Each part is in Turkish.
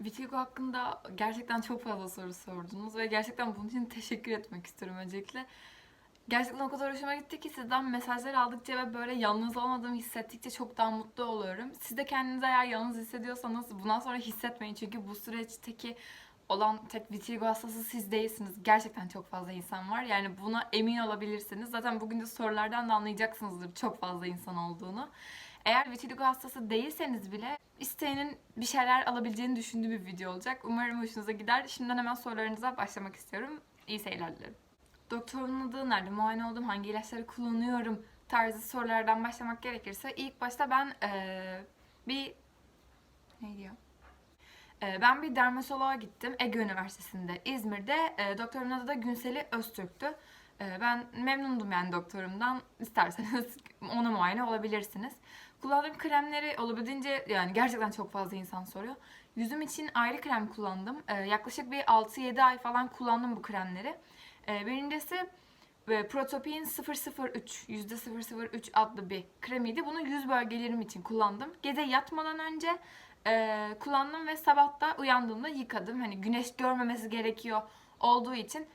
Vitiligo hakkında gerçekten çok fazla soru sordunuz ve gerçekten bunun için teşekkür etmek istiyorum öncelikle. Gerçekten o kadar hoşuma gitti ki sizden mesajlar aldıkça ve böyle yalnız olmadığımı hissettikçe çok daha mutlu oluyorum. Siz de kendinizi eğer yalnız hissediyorsanız bundan sonra hissetmeyin çünkü bu süreçteki olan tek vitiligo hastası siz değilsiniz. Gerçekten çok fazla insan var. Yani buna emin olabilirsiniz. Zaten bugün de sorulardan da anlayacaksınızdır çok fazla insan olduğunu. Eğer vitiligo hastası değilseniz bile isteyenin bir şeyler alabileceğini düşündüğü bir video olacak. Umarım hoşunuza gider. Şimdiden hemen sorularınıza başlamak istiyorum. İyi seyirler dilerim. Doktorun adı nerede muayene oldum, hangi ilaçları kullanıyorum tarzı sorulardan başlamak gerekirse ilk başta ben eee, bir ne diyor? Ben bir dermatoloğa gittim Ege Üniversitesi'nde İzmir'de. Doktorumun adı da Günseli Öztürk'tü. Ben memnundum yani doktorumdan. İsterseniz ona muayene olabilirsiniz. Kullandığım kremleri olabildiğince yani gerçekten çok fazla insan soruyor. Yüzüm için ayrı krem kullandım. Eee, yaklaşık bir 6-7 ay falan kullandım bu kremleri. Eee, birincisi e, Protopin 003, %003 adlı bir kremiydi. Bunu yüz bölgelerim için kullandım. Gece yatmadan önce e, kullandım ve sabah da uyandığımda yıkadım. Hani güneş görmemesi gerekiyor olduğu için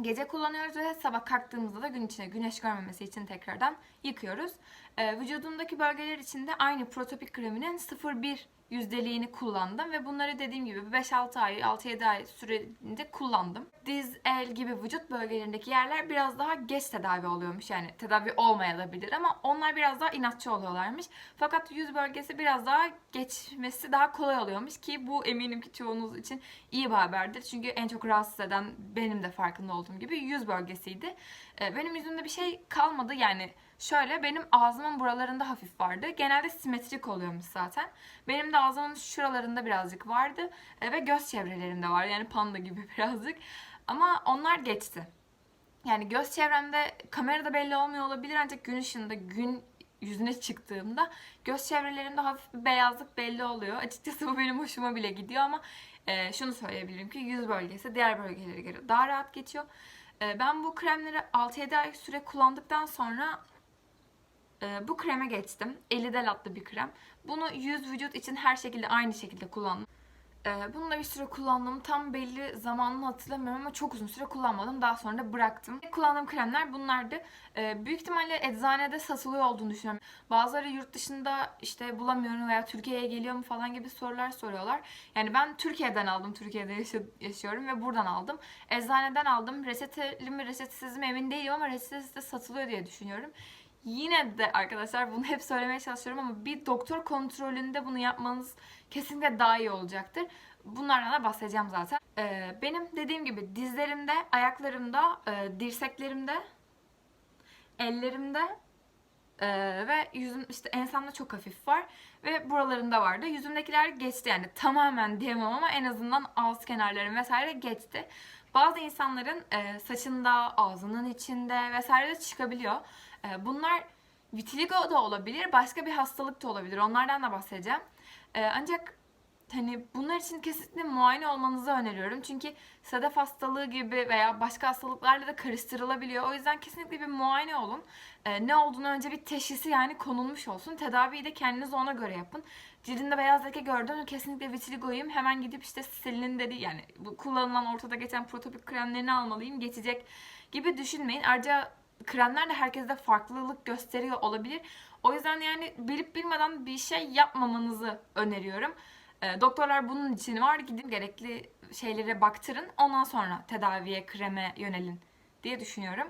gece kullanıyoruz ve sabah kalktığımızda da gün içinde güneş görmemesi için tekrardan yıkıyoruz. E, vücudumdaki bölgeler için de aynı Protopik kreminin 0,1 yüzdeliğini kullandım ve bunları dediğim gibi 5-6 ay, 6-7 ay süreinde kullandım. Diz, el gibi vücut bölgelerindeki yerler biraz daha geç tedavi oluyormuş. Yani tedavi olmayabilir ama onlar biraz daha inatçı oluyorlarmış. Fakat yüz bölgesi biraz daha geçmesi daha kolay oluyormuş ki bu eminim ki çoğunuz için iyi bir haberdir. Çünkü en çok rahatsız eden benim de farkında olduğum gibi yüz bölgesiydi. Ee, Benim yüzümde bir şey kalmadı yani Şöyle benim ağzımın buralarında hafif vardı. Genelde simetrik oluyormuş zaten. Benim de ağzımın şuralarında birazcık vardı. E, ve göz çevrelerimde var. Yani panda gibi birazcık. Ama onlar geçti. Yani göz çevremde kamerada belli olmuyor olabilir ancak gün ışığında gün yüzüne çıktığımda göz çevrelerimde hafif bir beyazlık belli oluyor. Açıkçası bu benim hoşuma bile gidiyor ama e, şunu söyleyebilirim ki yüz bölgesi diğer bölgelere göre daha rahat geçiyor. E, ben bu kremleri 6-7 ay süre kullandıktan sonra bu kreme geçtim. 50 del adlı bir krem. Bunu yüz vücut için her şekilde aynı şekilde kullandım. Ee, bunu da bir süre kullandım. Tam belli zamanını hatırlamıyorum ama çok uzun süre kullanmadım. Daha sonra da bıraktım. Kullandığım kremler bunlardı. Ee, büyük ihtimalle eczanede satılıyor olduğunu düşünüyorum. Bazıları yurt dışında işte bulamıyorum veya Türkiye'ye geliyor mu falan gibi sorular soruyorlar. Yani ben Türkiye'den aldım. Türkiye'de yaşıyorum ve buradan aldım. Eczaneden aldım. Reçeteli mi reçetesiz mi emin değilim ama reçetesiz de satılıyor diye düşünüyorum. Yine de arkadaşlar bunu hep söylemeye çalışıyorum ama bir doktor kontrolünde bunu yapmanız kesinlikle daha iyi olacaktır. Bunlardan da bahsedeceğim zaten. Ee, benim dediğim gibi dizlerimde, ayaklarımda, e, dirseklerimde, ellerimde e, ve yüzüm işte ensemde çok hafif var ve buralarında vardı. Yüzümdekiler geçti yani tamamen diyemem ama en azından ağız kenarlarım vesaire geçti. Bazı insanların e, saçında, ağzının içinde vesaire de çıkabiliyor. E, bunlar vitiligo da olabilir, başka bir hastalık da olabilir. Onlardan da bahsedeceğim. E, ancak hani bunlar için kesinlikle muayene olmanızı öneriyorum. Çünkü sedef hastalığı gibi veya başka hastalıklarla da karıştırılabiliyor. O yüzden kesinlikle bir muayene olun. E, ne olduğunu önce bir teşhisi yani konulmuş olsun. Tedaviyi de kendiniz ona göre yapın. Cildinde beyaz leke gördüm kesinlikle vitiligoyum. Hemen gidip işte Selin'in dediği yani bu kullanılan ortada geçen protopik kremlerini almalıyım. Geçecek gibi düşünmeyin. Ayrıca kremler de herkeste farklılık gösteriyor olabilir. O yüzden yani bilip bilmeden bir şey yapmamanızı öneriyorum. E, doktorlar bunun için var. Gidin gerekli şeylere baktırın. Ondan sonra tedaviye, kreme yönelin diye düşünüyorum.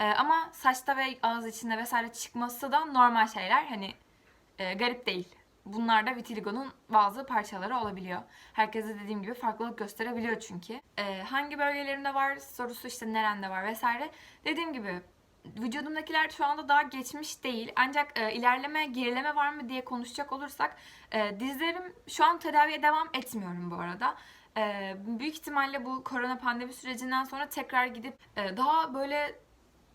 E, ama saçta ve ağız içinde vesaire çıkması da normal şeyler. Hani e, garip değil. Bunlar da vitiligo'nun bazı parçaları olabiliyor. Herkese dediğim gibi farklılık gösterebiliyor çünkü. E, hangi bölgelerimde var sorusu işte nerende var vesaire. Dediğim gibi vücudumdakiler şu anda daha geçmiş değil. Ancak e, ilerleme, gerileme var mı diye konuşacak olursak e, dizlerim şu an tedaviye devam etmiyorum bu arada. E, büyük ihtimalle bu korona pandemi sürecinden sonra tekrar gidip e, daha böyle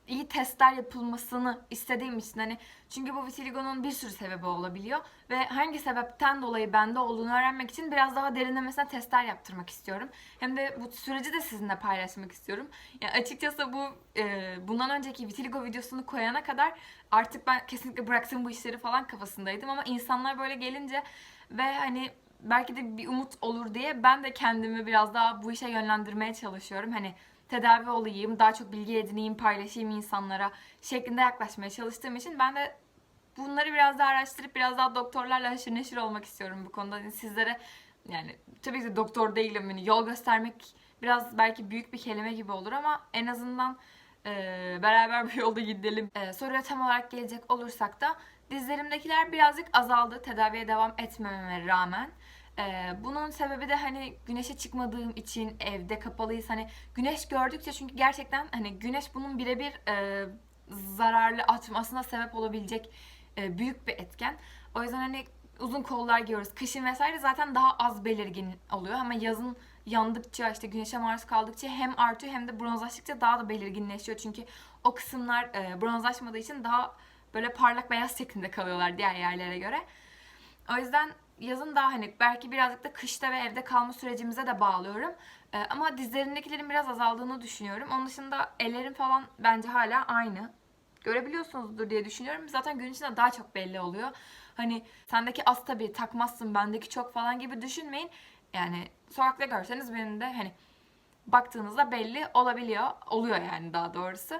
iyi testler yapılmasını istediğim için hani çünkü bu vitiligo'nun bir sürü sebebi olabiliyor ve hangi sebepten dolayı bende olduğunu öğrenmek için biraz daha derinlemesine testler yaptırmak istiyorum. Hem de bu süreci de sizinle paylaşmak istiyorum. Ya açıkçası bu e, bundan önceki vitiligo videosunu koyana kadar artık ben kesinlikle bıraktım bu işleri falan kafasındaydım ama insanlar böyle gelince ve hani belki de bir umut olur diye ben de kendimi biraz daha bu işe yönlendirmeye çalışıyorum. Hani tedavi olayım, daha çok bilgi edineyim, paylaşayım insanlara şeklinde yaklaşmaya çalıştığım için ben de bunları biraz daha araştırıp biraz daha doktorlarla haşır neşir olmak istiyorum bu konuda. Yani sizlere yani tabii ki doktor değilim. Hani yol göstermek biraz belki büyük bir kelime gibi olur ama en azından e, beraber bu yolda gidelim. E, soruya tam olarak gelecek olursak da dizlerimdekiler birazcık azaldı tedaviye devam etmememe rağmen. E, bunun sebebi de hani güneşe çıkmadığım için evde kapalıyız. Hani güneş gördükçe çünkü gerçekten hani güneş bunun birebir e, zararlı atmasına sebep olabilecek e, büyük bir etken. O yüzden hani uzun kollar giyiyoruz. Kışın vesaire zaten daha az belirgin oluyor ama yazın yandıkça işte güneşe maruz kaldıkça hem artıyor hem de bronzlaştıkça daha da belirginleşiyor. Çünkü o kısımlar e, bronzlaşmadığı için daha böyle parlak beyaz şeklinde kalıyorlar diğer yerlere göre. O yüzden yazın daha hani belki birazcık da kışta ve evde kalma sürecimize de bağlıyorum. E, ama dizlerindekilerin biraz azaldığını düşünüyorum. Onun dışında ellerim falan bence hala aynı. Görebiliyorsunuzdur diye düşünüyorum. Zaten gün içinde daha çok belli oluyor. Hani sendeki az tabii takmazsın bendeki çok falan gibi düşünmeyin. Yani sokakta görseniz benim de hani baktığınızda belli olabiliyor. Oluyor yani daha doğrusu.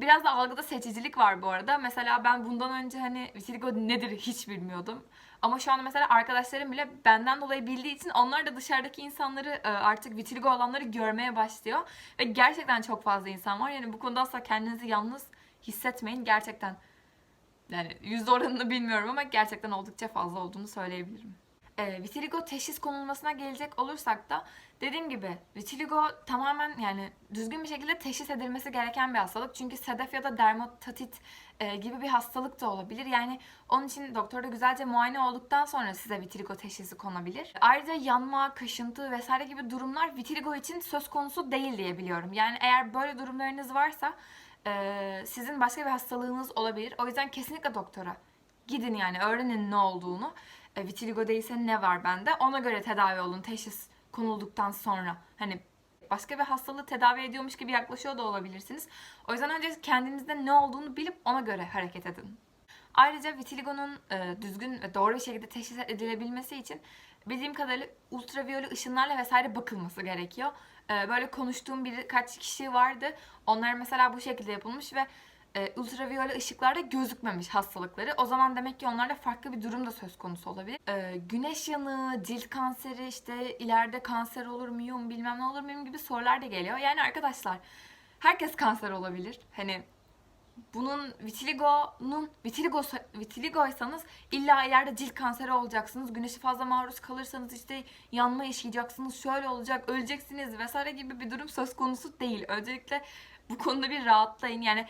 Biraz da algıda seçicilik var bu arada. Mesela ben bundan önce hani vitiligo nedir hiç bilmiyordum. Ama şu anda mesela arkadaşlarım bile benden dolayı bildiği için onlar da dışarıdaki insanları e, artık vitiligo olanları görmeye başlıyor. Ve gerçekten çok fazla insan var. Yani bu konuda asla kendinizi yalnız hissetmeyin. Gerçekten yani yüzde oranını bilmiyorum ama gerçekten oldukça fazla olduğunu söyleyebilirim. E, vitiligo teşhis konulmasına gelecek olursak da dediğim gibi vitiligo tamamen yani düzgün bir şekilde teşhis edilmesi gereken bir hastalık. Çünkü sedef ya da dermatotit e, gibi bir hastalık da olabilir. Yani onun için doktorda güzelce muayene olduktan sonra size vitiligo teşhisi konabilir. Ayrıca yanma, kaşıntı vesaire gibi durumlar vitiligo için söz konusu değil diye biliyorum. Yani eğer böyle durumlarınız varsa e, sizin başka bir hastalığınız olabilir. O yüzden kesinlikle doktora gidin yani öğrenin ne olduğunu. E, vitiligo değilse ne var bende? Ona göre tedavi olun teşhis konulduktan sonra. Hani başka bir hastalığı tedavi ediyormuş gibi yaklaşıyor da olabilirsiniz. O yüzden önce kendinizde ne olduğunu bilip ona göre hareket edin. Ayrıca vitiligo'nun e, düzgün ve doğru bir şekilde teşhis edilebilmesi için bildiğim kadarıyla ultraviyole ışınlarla vesaire bakılması gerekiyor. E, böyle konuştuğum birkaç kişi vardı. Onlar mesela bu şekilde yapılmış ve e, ultraviyole ışıklarda gözükmemiş hastalıkları. O zaman demek ki onlarda farklı bir durum da söz konusu olabilir. E, güneş yanığı, cilt kanseri, işte ileride kanser olur muyum, bilmem ne olur muyum gibi sorular da geliyor. Yani arkadaşlar herkes kanser olabilir. Hani bunun vitiligo'nun vitiligo vitiligoysanız illa ileride cilt kanseri olacaksınız. Güneşe fazla maruz kalırsanız işte yanma yaşayacaksınız. Şöyle olacak, öleceksiniz vesaire gibi bir durum söz konusu değil. Öncelikle bu konuda bir rahatlayın. Yani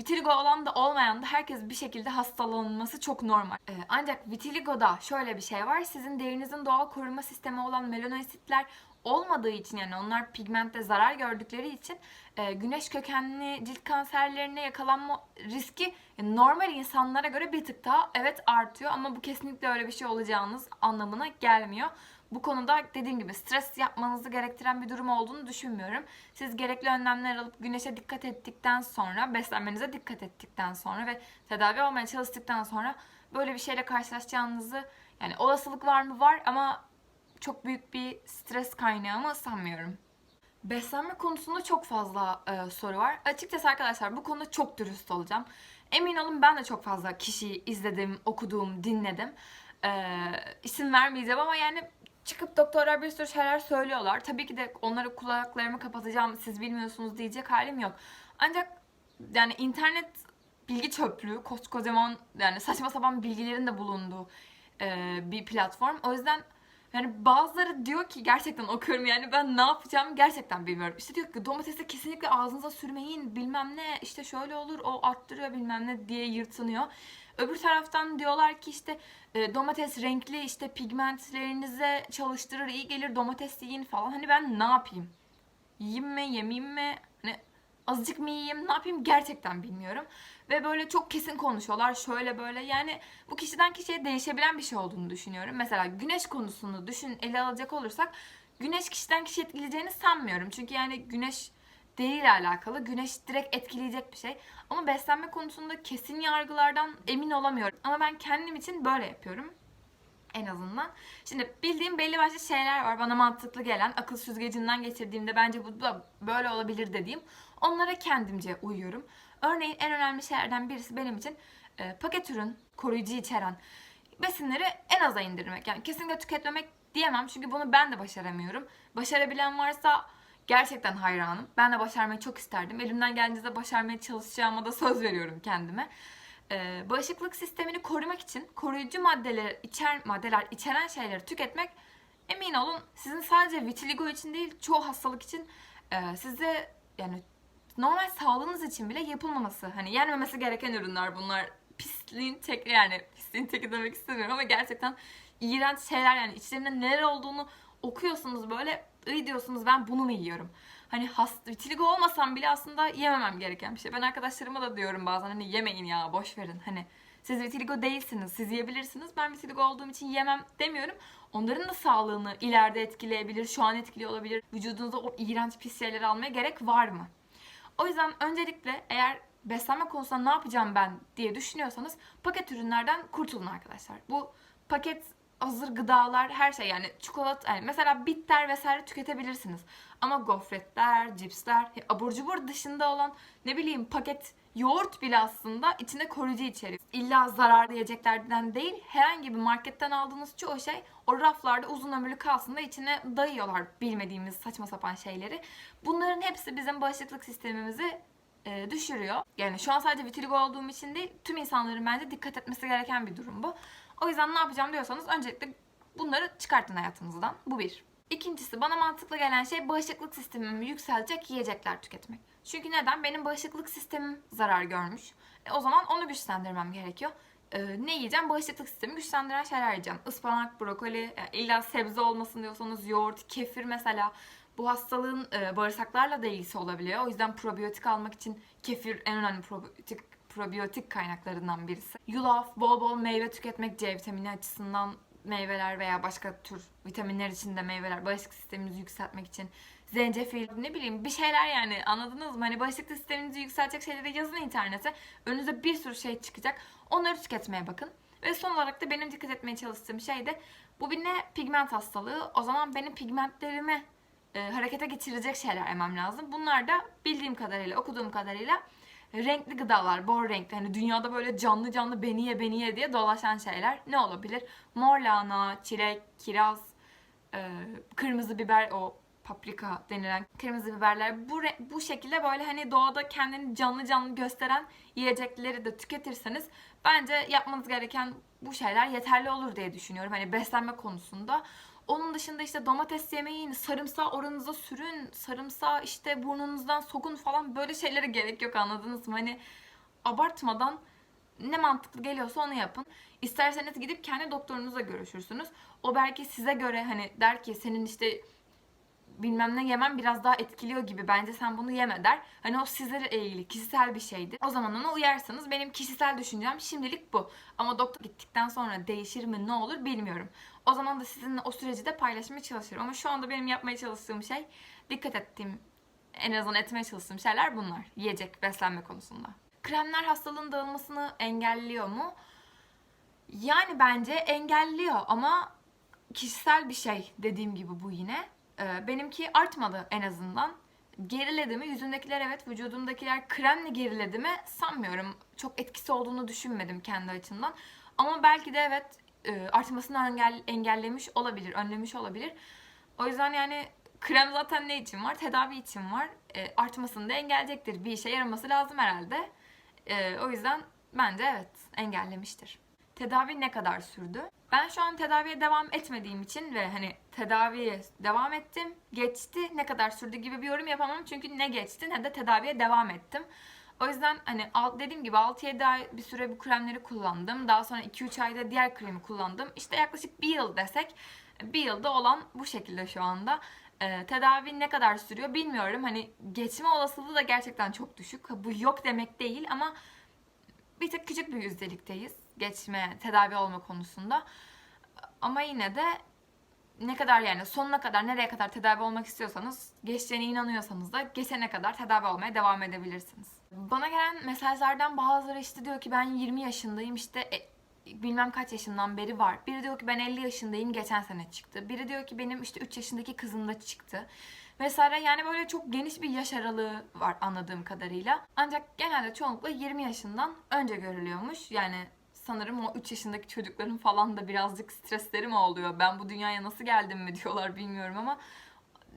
Vitiligo olan da olmayan da herkes bir şekilde hastalanması çok normal. Ee, ancak vitiligoda şöyle bir şey var. Sizin derinizin doğal koruma sistemi olan melanoisitler olmadığı için yani onlar pigmentte zarar gördükleri için e, güneş kökenli cilt kanserlerine yakalanma riski e, normal insanlara göre bir tık daha evet artıyor ama bu kesinlikle öyle bir şey olacağınız anlamına gelmiyor. Bu konuda dediğim gibi stres yapmanızı gerektiren bir durum olduğunu düşünmüyorum. Siz gerekli önlemler alıp güneşe dikkat ettikten sonra, beslenmenize dikkat ettikten sonra ve tedavi olmaya çalıştıktan sonra böyle bir şeyle karşılaşacağınızı yani olasılık var mı var ama çok büyük bir stres kaynağı mı sanmıyorum. Beslenme konusunda çok fazla e, soru var. Açıkçası arkadaşlar bu konuda çok dürüst olacağım. Emin olun ben de çok fazla kişiyi izledim, okudum, dinledim. E, isim vermeyeceğim ama yani çıkıp doktorlar bir sürü şeyler söylüyorlar. Tabii ki de onları kulaklarımı kapatacağım, siz bilmiyorsunuz diyecek halim yok. Ancak yani internet bilgi çöplüğü, koskocaman yani saçma sapan bilgilerin de bulunduğu e, bir platform. O yüzden yani bazıları diyor ki gerçekten okuyorum yani ben ne yapacağım gerçekten bilmiyorum. İşte diyor ki domatesi kesinlikle ağzınıza sürmeyin bilmem ne işte şöyle olur o arttırıyor bilmem ne diye yırtınıyor. Öbür taraftan diyorlar ki işte e, domates renkli işte pigmentlerinize çalıştırır iyi gelir domates yiyin falan. Hani ben ne yapayım? Yiyeyim mi yemeyeyim mi? Hani azıcık mı yiyeyim ne yapayım gerçekten bilmiyorum. Ve böyle çok kesin konuşuyorlar şöyle böyle yani bu kişiden kişiye değişebilen bir şey olduğunu düşünüyorum. Mesela güneş konusunu düşün ele alacak olursak güneş kişiden kişiye etkileyeceğini sanmıyorum. Çünkü yani güneş deriyle alakalı. Güneş direkt etkileyecek bir şey. Ama beslenme konusunda kesin yargılardan emin olamıyorum. Ama ben kendim için böyle yapıyorum. en azından. Şimdi bildiğim belli başlı şeyler var. Bana mantıklı gelen, akıl süzgecinden geçirdiğimde bence bu da böyle olabilir dediğim. Onlara kendimce uyuyorum. Örneğin en önemli şeylerden birisi benim için e, paket ürün, koruyucu içeren besinleri en aza indirmek. Yani kesinlikle tüketmemek diyemem çünkü bunu ben de başaramıyorum. Başarabilen varsa gerçekten hayranım. Ben de başarmayı çok isterdim. Elimden geldiğince başarmaya çalışacağıma da söz veriyorum kendime. Ee, bağışıklık sistemini korumak için koruyucu maddeler içer maddeler içeren şeyleri tüketmek emin olun sizin sadece vitiligo için değil çoğu hastalık için e, size yani normal sağlığınız için bile yapılmaması hani yenmemesi gereken ürünler bunlar pisliğin tek yani pisliğin teki demek istemiyorum ama gerçekten iğrenç şeyler yani içlerinde neler olduğunu okuyorsunuz böyle iyi diyorsunuz ben bunu mu yiyorum? Hani hasta, vitiligo olmasam bile aslında yememem gereken bir şey. Ben arkadaşlarıma da diyorum bazen hani yemeyin ya boş verin. Hani siz vitiligo değilsiniz, siz yiyebilirsiniz. Ben vitiligo olduğum için yemem demiyorum. Onların da sağlığını ileride etkileyebilir, şu an etkiliyor olabilir. Vücudunuza o iğrenç pis şeyleri almaya gerek var mı? O yüzden öncelikle eğer beslenme konusunda ne yapacağım ben diye düşünüyorsanız paket ürünlerden kurtulun arkadaşlar. Bu paket hazır gıdalar her şey yani çikolata yani mesela bitter vesaire tüketebilirsiniz. Ama gofretler, cipsler, abur cubur dışında olan ne bileyim paket yoğurt bile aslında içinde koruyucu içeriyor. İlla zararlı yiyeceklerden değil herhangi bir marketten aldığınız çoğu şey o raflarda uzun ömürlü kalsın da içine dayıyorlar bilmediğimiz saçma sapan şeyleri. Bunların hepsi bizim bağışıklık sistemimizi e, düşürüyor. Yani şu an sadece vitiligo olduğum için değil tüm insanların bence dikkat etmesi gereken bir durum bu. O yüzden ne yapacağım diyorsanız öncelikle bunları çıkartın hayatınızdan. Bu bir. İkincisi bana mantıklı gelen şey bağışıklık sistemimi yükseltecek yiyecekler tüketmek. Çünkü neden? Benim bağışıklık sistemim zarar görmüş. E, o zaman onu güçlendirmem gerekiyor. E, ne yiyeceğim? Bağışıklık sistemi güçlendiren şeyler yiyeceğim. Ispanak, brokoli, e, illa sebze olmasın diyorsanız yoğurt, kefir mesela. Bu hastalığın e, bağırsaklarla da ilgisi olabiliyor. O yüzden probiyotik almak için kefir en önemli probiyotik probiyotik kaynaklarından birisi. Yulaf, bol bol meyve tüketmek C vitamini açısından meyveler veya başka tür vitaminler için de meyveler bağışıklık sistemimizi yükseltmek için zencefil ne bileyim bir şeyler yani anladınız mı? Hani bağışıklık sisteminizi yükseltecek şeyleri yazın internete. Önünüze bir sürü şey çıkacak. Onları tüketmeye bakın. Ve son olarak da benim dikkat etmeye çalıştığım şey de bu bir ne? Pigment hastalığı. O zaman benim pigmentlerimi e, harekete geçirecek şeyler yemem lazım. Bunlar da bildiğim kadarıyla, okuduğum kadarıyla renkli gıdalar, bol renkli. Hani dünyada böyle canlı canlı beni ye beni ye diye dolaşan şeyler ne olabilir? Mor lahana, çilek, kiraz, e, kırmızı biber, o paprika denilen kırmızı biberler bu bu şekilde böyle hani doğada kendini canlı canlı gösteren yiyecekleri de tüketirseniz bence yapmanız gereken bu şeyler yeterli olur diye düşünüyorum. Hani beslenme konusunda. Onun dışında işte domates yemeyin, sarımsağı oranınıza sürün, sarımsağı işte burnunuzdan sokun falan böyle şeylere gerek yok anladınız mı? Hani abartmadan ne mantıklı geliyorsa onu yapın. İsterseniz gidip kendi doktorunuzla görüşürsünüz. O belki size göre hani der ki senin işte bilmem ne yemem biraz daha etkiliyor gibi bence sen bunu yeme der. Hani o sizlere ilgili kişisel bir şeydir. O zaman ona uyarsanız benim kişisel düşüncem şimdilik bu. Ama doktor gittikten sonra değişir mi ne olur bilmiyorum. O zaman da sizinle o süreci de paylaşmaya çalışırım. Ama şu anda benim yapmaya çalıştığım şey dikkat ettiğim en azından etmeye çalıştığım şeyler bunlar. Yiyecek, beslenme konusunda. Kremler hastalığın dağılmasını engelliyor mu? Yani bence engelliyor ama kişisel bir şey dediğim gibi bu yine. Ee, benimki artmadı en azından. Geriledi mi? Yüzümdekiler evet, vücudumdakiler kremle geriledi mi? Sanmıyorum. Çok etkisi olduğunu düşünmedim kendi açımdan. Ama belki de evet e, artmasını engel, engellemiş olabilir, önlemiş olabilir. O yüzden yani krem zaten ne için var? Tedavi için var. E, artmasını da engelleyecektir. Bir işe yaraması lazım herhalde. E, o yüzden bence evet engellemiştir. Tedavi ne kadar sürdü? Ben şu an tedaviye devam etmediğim için ve hani tedaviye devam ettim, geçti, ne kadar sürdü gibi bir yorum yapamam. Çünkü ne geçti ne de tedaviye devam ettim. O yüzden hani dediğim gibi 6-7 ay bir süre bu kremleri kullandım. Daha sonra 2-3 ayda diğer kremi kullandım. İşte yaklaşık bir yıl desek bir yılda olan bu şekilde şu anda. Ee, tedavi ne kadar sürüyor bilmiyorum. Hani geçme olasılığı da gerçekten çok düşük. Bu yok demek değil ama bir tık küçük bir yüzdelikteyiz geçme, tedavi olma konusunda. Ama yine de ne kadar yani sonuna kadar nereye kadar tedavi olmak istiyorsanız geçeceğine inanıyorsanız da geçene kadar tedavi olmaya devam edebilirsiniz. Bana gelen mesajlardan bazıları işte diyor ki ben 20 yaşındayım işte e, bilmem kaç yaşından beri var. Biri diyor ki ben 50 yaşındayım geçen sene çıktı. Biri diyor ki benim işte 3 yaşındaki kızım da çıktı. Vesaire yani böyle çok geniş bir yaş aralığı var anladığım kadarıyla. Ancak genelde çoğunlukla 20 yaşından önce görülüyormuş. Yani sanırım o 3 yaşındaki çocukların falan da birazcık stresleri mi oluyor? Ben bu dünyaya nasıl geldim mi diyorlar bilmiyorum ama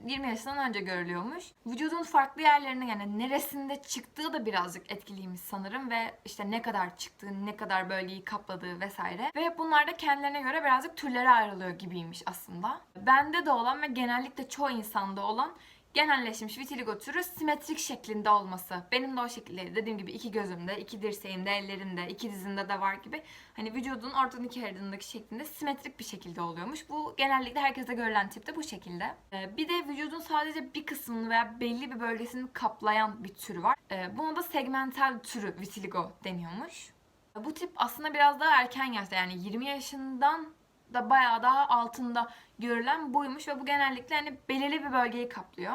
20 yaşından önce görülüyormuş. Vücudun farklı yerlerine yani neresinde çıktığı da birazcık etkiliymiş sanırım ve işte ne kadar çıktığı, ne kadar bölgeyi kapladığı vesaire. Ve bunlar da kendilerine göre birazcık türlere ayrılıyor gibiymiş aslında. Bende de olan ve genellikle çoğu insanda olan genelleşmiş vitiligo türü simetrik şeklinde olması. Benim de o şekilde dediğim gibi iki gözümde, iki dirseğimde, ellerimde, iki dizimde de var gibi. Hani vücudun ortadan iki ayırdığındaki şeklinde simetrik bir şekilde oluyormuş. Bu genellikle herkese görülen tipte bu şekilde. Ee, bir de vücudun sadece bir kısmını veya belli bir bölgesini kaplayan bir türü var. Ee, buna da segmental türü vitiligo deniyormuş. Bu tip aslında biraz daha erken yaşta yani 20 yaşından da bayağı daha altında görülen buymuş ve bu genellikle hani belirli bir bölgeyi kaplıyor.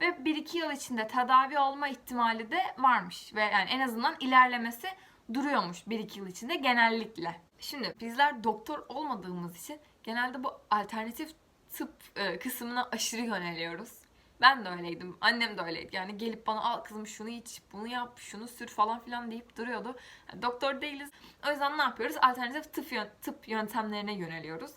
Ve 1-2 yıl içinde tedavi olma ihtimali de varmış ve yani en azından ilerlemesi duruyormuş 1-2 yıl içinde genellikle. Şimdi bizler doktor olmadığımız için genelde bu alternatif tıp e, kısmına aşırı yöneliyoruz. Ben de öyleydim. Annem de öyleydi. Yani gelip bana al kızım şunu iç, bunu yap, şunu sür falan filan deyip duruyordu. Yani doktor değiliz. O yüzden ne yapıyoruz? Alternatif tıp, yön- tıp yöntemlerine yöneliyoruz.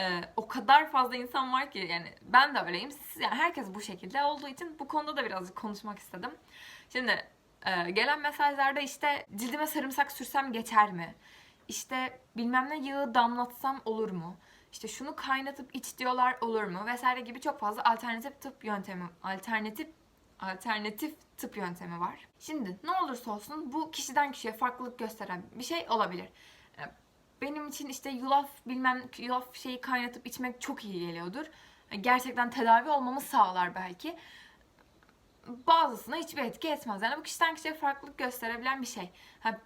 Ee, o kadar fazla insan var ki yani ben de öyleyim. Siz, yani herkes bu şekilde olduğu için bu konuda da birazcık konuşmak istedim. Şimdi e, gelen mesajlarda işte cildime sarımsak sürsem geçer mi? İşte bilmem ne yağı damlatsam olur mu? İşte şunu kaynatıp iç diyorlar olur mu? Vesaire gibi çok fazla alternatif tıp yöntemi, alternatif alternatif tıp yöntemi var. Şimdi ne olursa olsun bu kişiden kişiye farklılık gösteren bir şey olabilir. Ee, Benim için işte yulaf bilmem yulaf şeyi kaynatıp içmek çok iyi geliyordur. Gerçekten tedavi olmamı sağlar belki. Bazısına hiçbir etki etmez. Yani bu kişiden kişiye farklılık gösterebilen bir şey.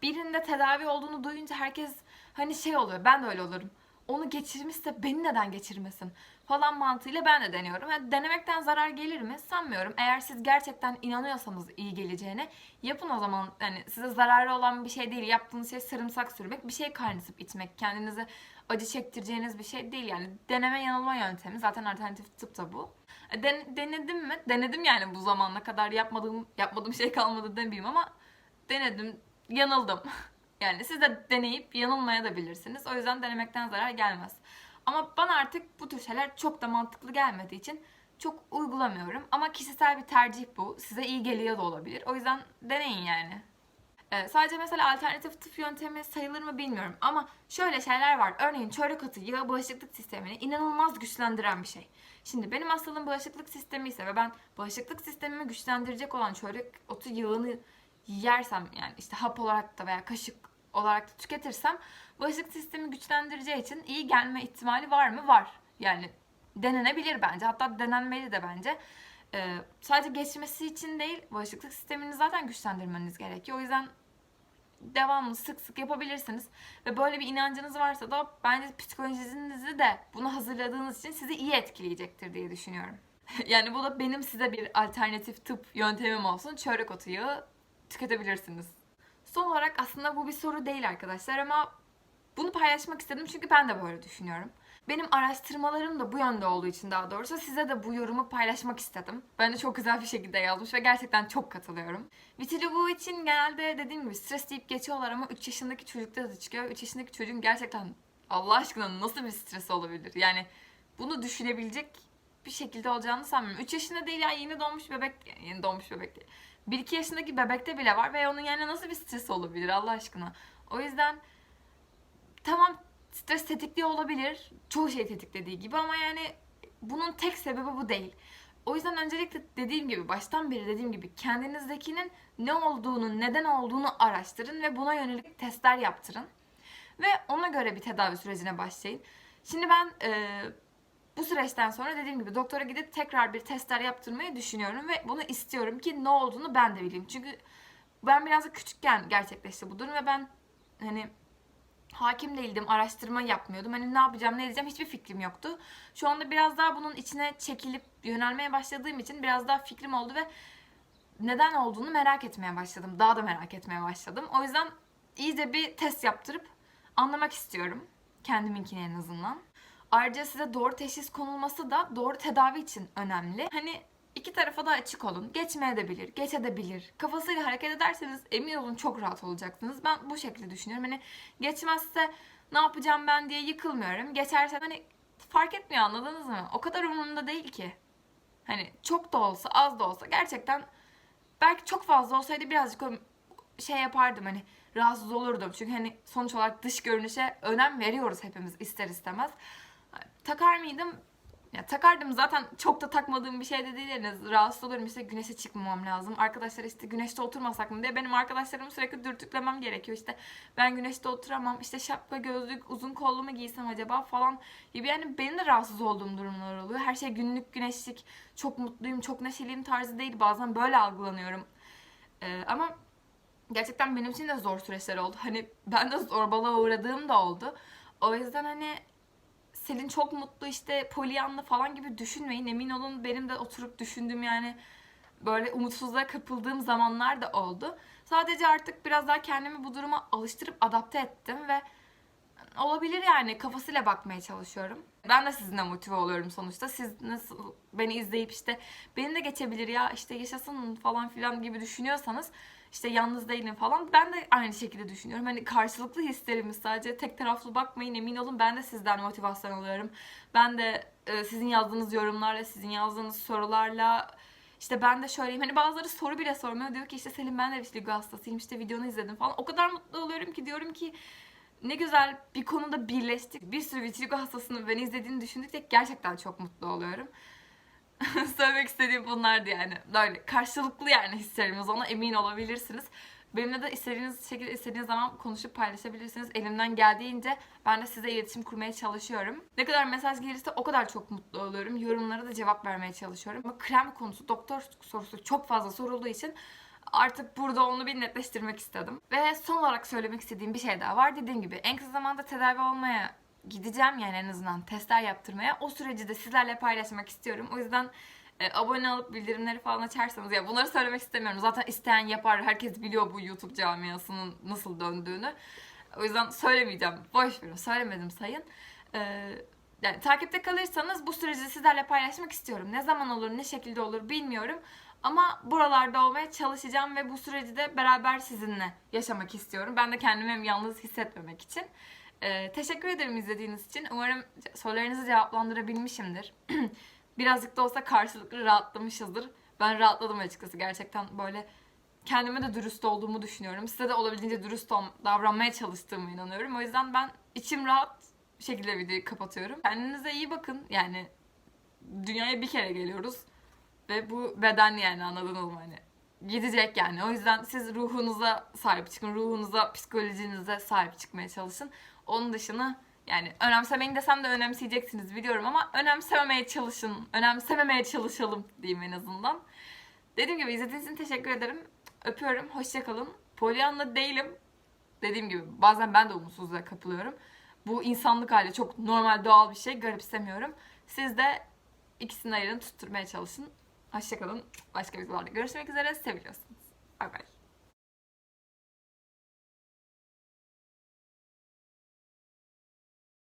Birinde tedavi olduğunu duyunca herkes hani şey oluyor. Ben de öyle olurum. Onu geçirmişse beni neden geçirmesin falan mantığıyla ben de deniyorum. Yani denemekten zarar gelir mi? Sanmıyorum. Eğer siz gerçekten inanıyorsanız iyi geleceğine yapın o zaman. Yani size zararı olan bir şey değil. Yaptığınız şey sarımsak sürmek, bir şey kaynatıp içmek. Kendinize acı çektireceğiniz bir şey değil. Yani deneme yanılma yöntemi. Zaten alternatif tıp da bu. E, Den- denedim mi? Denedim yani bu zamana kadar yapmadığım yapmadığım şey kalmadı demeyeyim ama denedim, yanıldım. Yani siz de deneyip yanılmaya da bilirsiniz. O yüzden denemekten zarar gelmez. Ama bana artık bu tür şeyler çok da mantıklı gelmediği için çok uygulamıyorum. Ama kişisel bir tercih bu. Size iyi geliyor da olabilir. O yüzden deneyin yani. Ee, sadece mesela alternatif tıp yöntemi sayılır mı bilmiyorum. Ama şöyle şeyler var. Örneğin çörek otu yağı bağışıklık sistemini inanılmaz güçlendiren bir şey. Şimdi benim hastalığım bağışıklık sistemi ise ve ben bağışıklık sistemimi güçlendirecek olan çörek otu yağını yersem yani işte hap olarak da veya kaşık olarak da tüketirsem bağışıklık sistemi güçlendireceği için iyi gelme ihtimali var mı? Var. Yani denenebilir bence. Hatta denenmeli de bence. Ee, sadece geçmesi için değil, bağışıklık sistemini zaten güçlendirmeniz gerekiyor. O yüzden devamlı sık sık yapabilirsiniz. Ve böyle bir inancınız varsa da bence psikolojinizi de bunu hazırladığınız için sizi iyi etkileyecektir diye düşünüyorum. yani bu da benim size bir alternatif tıp yöntemim olsun. Çörek otu yağı tüketebilirsiniz. Son olarak aslında bu bir soru değil arkadaşlar ama bunu paylaşmak istedim çünkü ben de böyle düşünüyorum. Benim araştırmalarım da bu yönde olduğu için daha doğrusu size de bu yorumu paylaşmak istedim. Ben de çok güzel bir şekilde yazmış ve gerçekten çok katılıyorum. Vitiligo için genelde dediğim gibi stres deyip geçiyorlar ama 3 yaşındaki çocukta da çıkıyor. 3 yaşındaki çocuğun gerçekten Allah aşkına nasıl bir stresi olabilir? Yani bunu düşünebilecek bir şekilde olacağını sanmıyorum. 3 yaşında değil ya yeni doğmuş bebek, yeni doğmuş bebek değil. 1-2 yaşındaki bebekte bile var ve onun yani nasıl bir stresi olabilir Allah aşkına. O yüzden tamam stres tetikliyor olabilir. Çoğu şey tetiklediği gibi ama yani bunun tek sebebi bu değil. O yüzden öncelikle dediğim gibi baştan beri dediğim gibi kendinizdekinin ne olduğunu, neden olduğunu araştırın ve buna yönelik testler yaptırın. Ve ona göre bir tedavi sürecine başlayın. Şimdi ben e, bu süreçten sonra dediğim gibi doktora gidip tekrar bir testler yaptırmayı düşünüyorum ve bunu istiyorum ki ne olduğunu ben de bileyim. Çünkü ben biraz da küçükken gerçekleşti bu durum ve ben hani hakim değildim, araştırma yapmıyordum. Hani ne yapacağım, ne edeceğim hiçbir fikrim yoktu. Şu anda biraz daha bunun içine çekilip yönelmeye başladığım için biraz daha fikrim oldu ve neden olduğunu merak etmeye başladım. Daha da merak etmeye başladım. O yüzden iyice bir test yaptırıp anlamak istiyorum. Kendiminkini en azından. Ayrıca size doğru teşhis konulması da doğru tedavi için önemli. Hani iki tarafa da açık olun. Geçmeye de bilir, geçebilir. Kafasıyla hareket ederseniz emin olun çok rahat olacaksınız. Ben bu şekilde düşünüyorum. Hani geçmezse ne yapacağım ben diye yıkılmıyorum. Geçerse hani fark etmiyor anladınız mı? O kadar umurumda değil ki. Hani çok da olsa az da olsa gerçekten belki çok fazla olsaydı birazcık şey yapardım hani rahatsız olurdum. Çünkü hani sonuç olarak dış görünüşe önem veriyoruz hepimiz ister istemez. Takar mıydım? Ya takardım zaten çok da takmadığım bir şey de değil. Rahatsız olurum işte güneşe çıkmamam lazım. Arkadaşlar işte güneşte oturmasak mı diye benim arkadaşlarımı sürekli dürtüklemem gerekiyor. İşte ben güneşte oturamam. işte şapka, gözlük, uzun kollu mu giysem acaba falan gibi. Yani benim de rahatsız olduğum durumlar oluyor. Her şey günlük güneşlik. Çok mutluyum, çok neşeliyim tarzı değil. Bazen böyle algılanıyorum. Ee, ama gerçekten benim için de zor süreçler oldu. Hani ben de zorbalığa uğradığım da oldu. O yüzden hani Selin çok mutlu işte Pollyanna falan gibi düşünmeyin. Emin olun benim de oturup düşündüğüm yani böyle umutsuzluğa kapıldığım zamanlar da oldu. Sadece artık biraz daha kendimi bu duruma alıştırıp adapte ettim ve olabilir yani kafasıyla bakmaya çalışıyorum. Ben de sizinle motive oluyorum sonuçta. Siz nasıl beni izleyip işte benim de geçebilir ya işte yaşasın falan filan gibi düşünüyorsanız işte yalnız değilim falan. Ben de aynı şekilde düşünüyorum. Hani karşılıklı hislerimiz sadece tek taraflı bakmayın emin olun ben de sizden motivasyon alıyorum. Ben de e, sizin yazdığınız yorumlarla, sizin yazdığınız sorularla işte ben de şöyleyim. Hani bazıları soru bile sormuyor. Diyor ki işte Selim ben de vitiligo hastasıyım. işte videonu izledim falan. O kadar mutlu oluyorum ki diyorum ki ne güzel bir konuda birleştik. Bir sürü vitiligo hastasının beni izlediğini düşündükçe gerçekten çok mutlu oluyorum. Söylemek istediğim bunlardı yani. Böyle karşılıklı yani hislerimiz ona emin olabilirsiniz. Benimle de istediğiniz şekilde istediğiniz zaman konuşup paylaşabilirsiniz. Elimden geldiğince ben de size iletişim kurmaya çalışıyorum. Ne kadar mesaj gelirse o kadar çok mutlu oluyorum. Yorumlara da cevap vermeye çalışıyorum. Ama krem konusu, doktor sorusu çok fazla sorulduğu için artık burada onu bir netleştirmek istedim. Ve son olarak söylemek istediğim bir şey daha var. Dediğim gibi en kısa zamanda tedavi olmaya gideceğim yani en azından testler yaptırmaya. O süreci de sizlerle paylaşmak istiyorum. O yüzden e, abone olup bildirimleri falan açarsanız ya bunları söylemek istemiyorum. Zaten isteyen yapar. Herkes biliyor bu YouTube camiasının nasıl döndüğünü. O yüzden söylemeyeceğim. Boş verin. Söylemedim sayın. Ee, yani takipte kalırsanız bu süreci sizlerle paylaşmak istiyorum. Ne zaman olur, ne şekilde olur bilmiyorum. Ama buralarda olmaya çalışacağım ve bu süreci de beraber sizinle yaşamak istiyorum. Ben de kendimi yalnız hissetmemek için. Ee, teşekkür ederim izlediğiniz için. Umarım sorularınızı cevaplandırabilmişimdir. Birazcık da olsa karşılıklı rahatlamışızdır. Ben rahatladım açıkçası. Gerçekten böyle kendime de dürüst olduğumu düşünüyorum. Size de olabildiğince dürüst davranmaya çalıştığımı inanıyorum. O yüzden ben içim rahat şekilde videoyu kapatıyorum. Kendinize iyi bakın. Yani dünyaya bir kere geliyoruz. Ve bu beden yani anladınız mı hani? Gidecek yani. O yüzden siz ruhunuza sahip çıkın. Ruhunuza, psikolojinize sahip çıkmaya çalışın. Onun dışını yani önemsemeyin desem de önemseyeceksiniz biliyorum ama önemsememeye çalışın. Önemsememeye çalışalım diyeyim en azından. Dediğim gibi izlediğiniz için teşekkür ederim. Öpüyorum. Hoşçakalın. Polyanla değilim. Dediğim gibi bazen ben de umutsuzluğa kapılıyorum. Bu insanlık hali çok normal doğal bir şey. Garipsemiyorum. Siz de ikisinin ayarını tutturmaya çalışın. Hoşçakalın. Başka videolarda görüşmek üzere. Seviyorsunuz. Bay bay.